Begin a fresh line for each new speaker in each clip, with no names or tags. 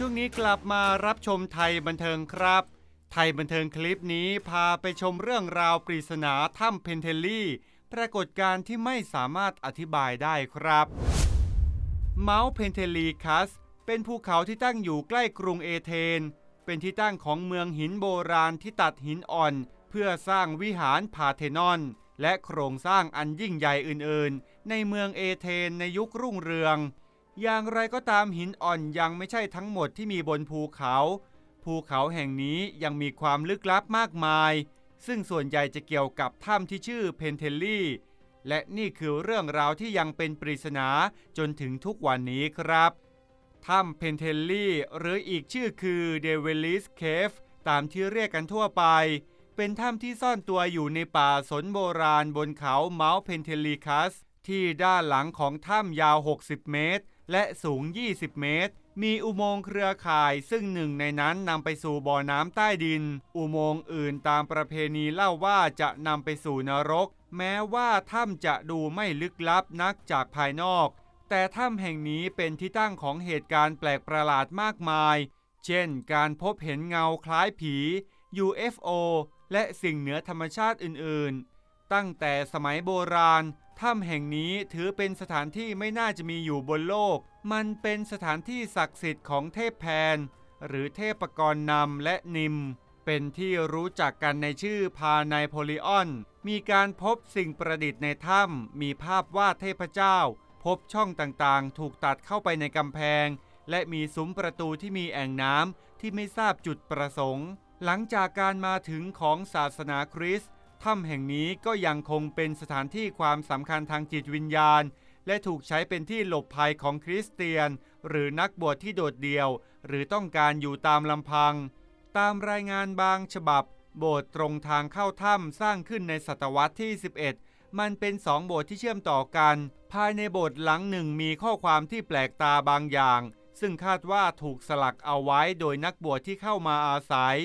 ช่วงนี้กลับมารับชมไทยบันเทิงครับ ไทยบันเทิงคลิปนี้พาไปชมเรื่องราวปริศนาถ้ำเพนเทลลี่ ปรากฏการณ์ที่ไม่สามารถอธิบายได้ครับ เมาส์เพนเทลีคัส เป็นภูเขาที่ตั้งอยู่ใกล้กรุงเอเธน เป็นที่ตั้งของเมืองหินโบราณที่ตัดหินอ่อน เพื่อสร้างวิหารพาเทนอน และโครงสร้างอันยิ่งใหญ่อื่นๆ ในเมืองเอเธนในยุครุ่งเรือง อย่างไรก็ตามหินอ่อนยังไม่ใช่ทั้งหมดที่มีบนภูเขา ภูเขาแห่งนี้ยังมีความลึกลับมากมาย ซึ่งส่วนใหญ่จะเกี่ยวกับถ้ำที่ชื่อเพนเทลลี่ และนี่คือเรื่องราวที่ยังเป็นปริศนาจนถึงทุกวันนี้ครับ ถ้ำเพนเทลลี่หรืออีกชื่อคือเดวิลิสเคฟตามที่เรียกกันทั่วไป เป็นถ้ำที่ซ่อนตัวอยู่ในป่าสนโบราณบนเขาเมาส์เพนเทลีคัสที่ด้านหลังของถ้ำยาว 60 เมตร และสูง 20 เมตร มีอุโมงค์เครือข่ายซึ่งหนึ่งในนั้นนำไปสู่บ่อน้ำใต้ดิน อุโมงค์อื่นตามประเพณีเล่าว่าจะนำไปสู่นรก แม้ว่าถ้ำจะดูไม่ลึกลับนักจากภายนอก แต่ถ้ำแห่งนี้เป็นที่ตั้งของเหตุการณ์แปลกประหลาดมากมาย เช่น การพบเห็นเงาคล้ายผี UFO และสิ่งเหนือธรรมชาติอื่น ๆ ตั้งแต่สมัยโบราณ ถ้ำแห่งนี้ถือเป็นสถานที่ไม่น่าจะมีอยู่บนโลก มันเป็นสถานที่ศักดิ์สิทธิ์ของเทพแพน หรือเทพกรนำและนิม เป็นที่รู้จักกันในชื่อพาไนโพลีออน มีการพบสิ่งประดิษฐ์ในถ้ำมีภาพวาดเทพเจ้า พบช่องต่างๆ ถูกตัดเข้าไปในกำแพง และมีซุ้มประตูที่มีแอ่งน้ำที่ไม่ทราบจุดประสงค์ หลังจากการมาถึงของศาสนาคริสต์ ถ้ำแห่งนี้ก็ยังคงเป็นสถานที่ความสำคัญทางจิตวิญญาณ และถูกใช้เป็นที่หลบภัยของคริสเตียน หรือนักบวชที่โดดเดี่ยว หรือต้องการอยู่ตามลำพัง ตามรายงานบางฉบับ โบสถ์ตรงทางเข้าถ้ำสร้างขึ้นในศตวรรษที่ 11 มันเป็นสองโบสถ์ที่เชื่อมต่อกัน ภายในโบสถ์หลังหนึ่งมีข้อความที่แปลกตาบางอย่าง ซึ่งคาดว่าถูกสลักเอาไว้โดยนักบวชที่เข้ามาอาศัย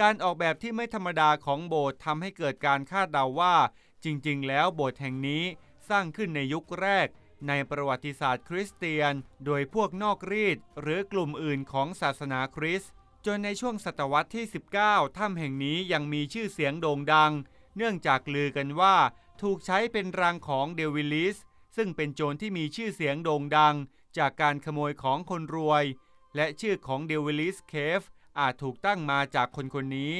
การออกแบบที่ไม่ธรรมดาของโบสถ์ทำให้เกิดการคาดเดาว่า จริง ๆ แล้วโบสถ์แห่งนี้สร้างขึ้นในยุคแรก ในประวัติศาสตร์คริสเตียน โดยพวกนอกรีดหรือกลุ่มอื่นของศาสนาคริสต์จนในช่วงศตวรรษที่ 19 ถ้ำแห่งนี้ยังมีชื่อเสียงโด่งดัง เนื่องจากลือกันว่า ถูกใช้เป็นรังของเดวิลิส ซึ่งเป็นโจรที่มีชื่อเสียงโด่งดัง จากการขโมยของคนรวย และชื่อของเดวิลิสเคฟ อาจถูกตั้งมาจากคนคนนี้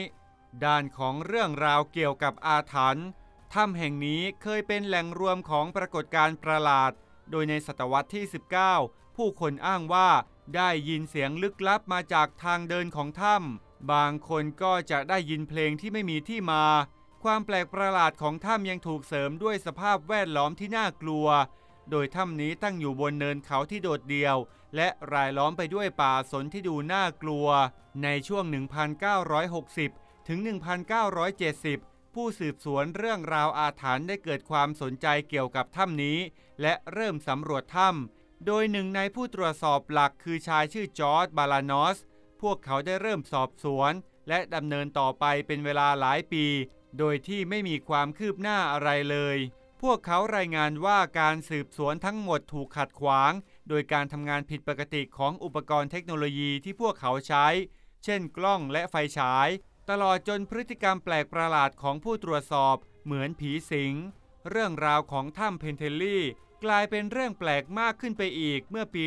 ด้านของเรื่องราวเกี่ยวกับอาถรรพ์ถ้ำแห่งนี้เคยเป็นแหล่งรวมของปรากฏการณ์ประหลาด โดยในศตวรรษที่ 19 ผู้คนอ้างว่าได้ยินเสียงลึกลับมาจากทางเดินของถ้ำบางคนก็จะได้ยินเพลงที่ไม่มีที่มา ความแปลกประหลาดของถ้ำยังถูกเสริมด้วยสภาพแวดล้อมที่น่ากลัว โดยถ้ำนี้ตั้งอยู่บนเนินเขาที่โดดเดี่ยว และรายล้อมไปด้วยป่าสนที่ดูน่ากลัว ในช่วง 1960 ถึง 1970 ผู้สืบสวนเรื่องราวอาถรรพ์ได้เกิดความสนใจเกี่ยวกับถ้ำนี้ และเริ่มสำรวจถ้ำโดยหนึ่งในผู้ตรวจสอบหลักคือชายชื่อจอร์ดบาลานอส พวกเขาได้เริ่มสอบสวน และดำเนินต่อไปเป็นเวลาหลายปี โดยที่ไม่มีความคืบหน้าอะไรเลย พวกเขารายงานว่าการสืบสวนทั้งหมดถูกขัดขวาง โดยการทำงานผิดปกติของอุปกรณ์เทคโนโลยีที่พวกเขาใช้ เช่นกล้องและไฟฉาย ตลอดจนพฤติกรรมแปลกประหลาดของผู้ตรวจสอบ เหมือนผีสิง เรื่องราวของถ้ำเพนเทลลี่ กลายเป็นเรื่องแปลกมากขึ้นไปอีกเมื่อปี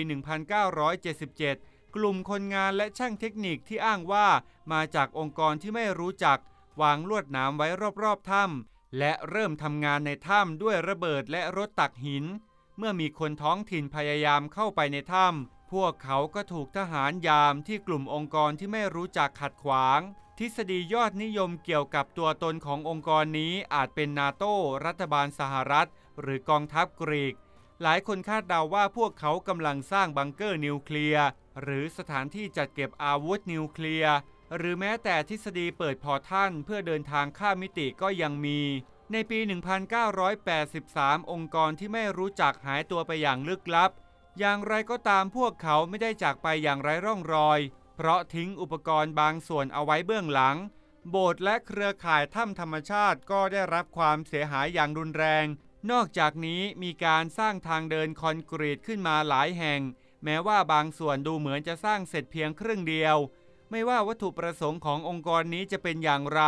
1977 กลุ่มคนงานและช่างเทคนิคที่อ้างว่ามาจากองค์กรที่ไม่รู้จัก วางลวดหนามไว้รอบๆถ้ำ และเริ่มทำงานในถ้ำด้วยระเบิดและรถตักหิน เมื่อมีคนท้องถิ่นพยายามเข้าไปในถ้ำพวกเขาก็ถูกทหารยามที่กลุ่มองค์กรที่ไม่รู้จักขัดขวาง ทฤษฎียอดนิยมเกี่ยวกับตัวตนขององค์กรนี้อาจเป็นนาโต้รัฐบาลสหรัฐ หรือกองทัพกรีก หลายคนคาดเดาว่าพวกเขากำลังสร้างบังเกอร์นิวเคลียร์หรือสถานที่จัดเก็บอาวุธนิวเคลียร์ หรือแม้แต่ทฤษฎีเปิดพอร์ทัลเพื่อเดินทางข้ามมิติก็ยังมี ในปี 1983 องค์กรที่ไม่รู้จักหายตัวไปอย่างลึกลับ อย่างไรก็ตามพวกเขาไม่ได้จากไปอย่างไร้ร่องรอย เพราะทิ้งอุปกรณ์บางส่วนเอาไว้เบื้องหลัง โบสถ์และเครือข่ายถ้ำธรรมชาติก็ได้รับความเสียหายอย่างรุนแรง นอกจากนี้มีการสร้างทางเดินคอนกรีตขึ้นมาหลายแห่ง แม้ว่าบางส่วนดูเหมือนจะสร้างเสร็จเพียงครึ่งเดียว ไม่ว่าวัตถุประสงค์ขององค์กรนี้จะเป็นอย่างไร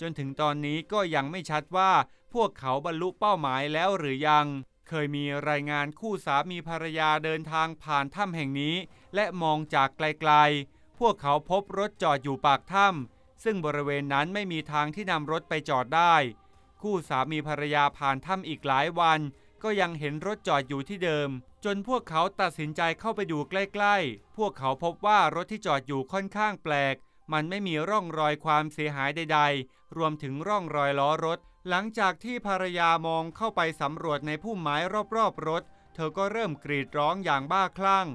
จนถึงตอนนี้ก็ยังไม่ชัดว่าพวกเขาบรรลุเป้าหมายแล้วหรือยัง เคยมีรายงานคู่สามีภรรยาเดินทางผ่านถ้ำแห่งนี้ และมองจากไกลๆ พวกเขาพบรถจอดอยู่ปากถ้ำซึ่งบริเวณนั้นไม่มีทางที่นำรถไปจอดได้ คู่สามีภรรยาผ่านถ้ำอีกหลายวัน ก็ยังเห็นรถจอดอยู่ที่เดิม จนพวกเขาตัดสินใจเข้าไปดูใกล้ๆ พวกเขาพบว่ารถที่จอดอยู่ค่อนข้างแปลก มันไม่มีร่องรอยความเสียหายใด ๆ รวมถึงร่องรอยล้อรถ หลังจากที่ภรรยามองเข้าไปสำรวจในพุ่มไม้รอบๆรถ เธอก็เริ่มกรีดร้องอย่างบ้าคลั่ง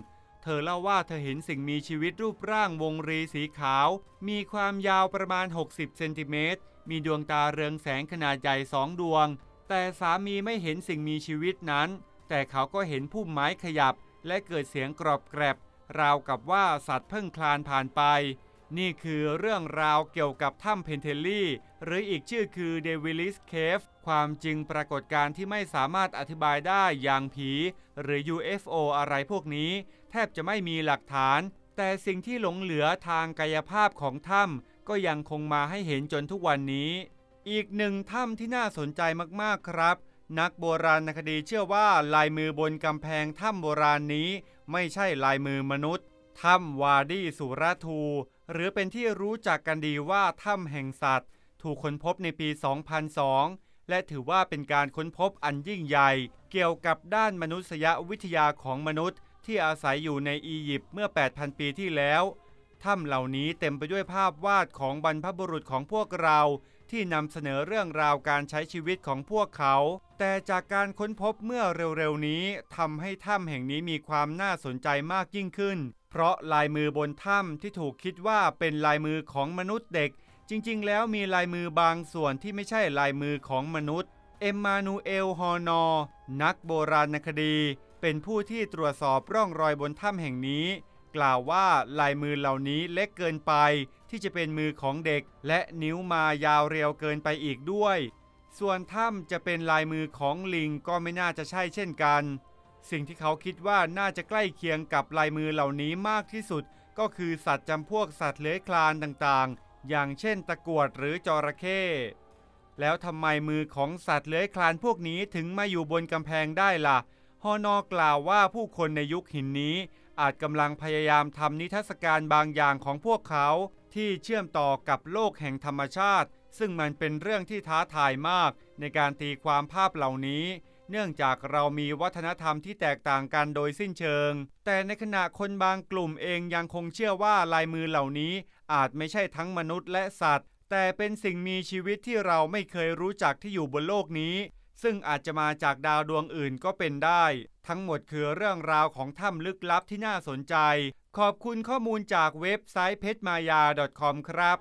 เธอเล่าว่าเธอเห็นสิ่งมีชีวิตรูปร่างวงรีสีขาว มีความยาวประมาณ 60 เซนติเมตร มีดวงตาเรืองแสงขนาดใหญ่สองดวง แต่สามีไม่เห็นสิ่งมีชีวิตนั้น แต่เขาก็เห็นพุ่มไม้ขยับ และเกิดเสียงกรอบแกรบ ราวกับว่าสัตว์เพิ่งคลานผ่านไป นี่คือเรื่องราวเกี่ยวกับถ้ำเพนเทลลี่ หรืออีกชื่อคือเดวิลิสเคฟความจริงปรากฏการณ์ที่ไม่สามารถอธิบายได้อย่างผี หรือ UFO อะไรพวกนี้ แทบจะไม่มีหลักฐาน แต่สิ่งที่หลงเหลือทางกายภาพของถ้ำก็ยังคงมาให้เห็นจนทุกวันนี้ อีกหนึ่งถ้ำที่น่าสนใจมากๆครับ นักโบราณคดีเชื่อว่าลายมือบนกำแพงถ้ำโบราณนี้ ไม่ใช่ลายมือมนุษย์ถ้ำวาดีสุรทู หรือเป็นที่รู้จักกันดีว่าถ้ำแห่งสัตว์ ถูกค้นพบในปี 2002 และถือว่าเป็นการค้นพบอันยิ่งใหญ่ เกี่ยวกับด้านมนุษยวิทยาของมนุษย์ ที่อาศัยอยู่ในอียิปต์เมื่อ 8,000 ปีที่แล้ว ถ้ำเหล่านี้เต็มไปด้วยภาพวาดของบรรพบุรุษของพวกเรา ที่นำเสนอเรื่องราวการใช้ชีวิตของพวกเขา แต่จากการค้นพบเมื่อเร็วๆนี้ทำให้ถ้ำแห่งนี้มีความน่าสนใจมากยิ่งขึ้น เพราะลายมือบนถ้ำที่ถูกคิดว่าเป็นลายมือของมนุษย์เด็ก จริงๆ แล้วมีลายมือบางส่วนที่ไม่ใช่ลายมือของมนุษย์ เอ็มมานูเอล ฮอนอร์นักโบราณคดี เป็นผู้ที่ตรวจสอบร่องรอยบนถ้ำแห่งนี้ กล่าวว่าลายมือเหล่านี้เล็กเกินไป ที่จะเป็นมือของเด็ก และนิ้วมายาวเรียวเกินไปอีกด้วย ส่วนถ้ำจะเป็นลายมือของลิงก็ไม่น่าจะใช่เช่นกัน สิ่งที่เขาคิดว่าน่าจะใกล้เคียงกับลายมือเหล่านี้มากที่สุด ก็คือสัตว์จำพวกสัตว์เลื้อยคลานต่างๆ อย่างเช่นตะกรวดหรือจระเข้แล้วทำไมมือของสัตว์เลื้อยคลานพวกนี้ถึงมาอยู่บนกำแพงได้ล่ะฮอนอกล่าวว่าผู้คนในยุคหินนี้ อาจกำลังพยายามทำนิทรรศการบางอย่างของพวกเขา ที่เชื่อมต่อกับโลกแห่งธรรมชาติ ซึ่งมันเป็นเรื่องที่ท้าทายมาก ในการตีความภาพเหล่านี้ เนื่องจากเรามีวัฒนธรรมที่แตกต่างกันโดยสิ้นเชิง แต่ในขณะคนบางกลุ่มเองยังคงเชื่อว่าลายมือเหล่านี้ อาจไม่ใช่ทั้งมนุษย์และสัตว์ แต่เป็นสิ่งมีชีวิตที่เราไม่เคยรู้จักที่อยู่บนโลกนี้ ซึ่งอาจจะมาจากดาวดวงอื่นก็เป็นได้ ทั้งหมดคือเรื่องราวของถ้ำลึกลับที่น่าสนใจ ขอบคุณข้อมูลจากเว็บไซต์เพชรมายา .com ครับ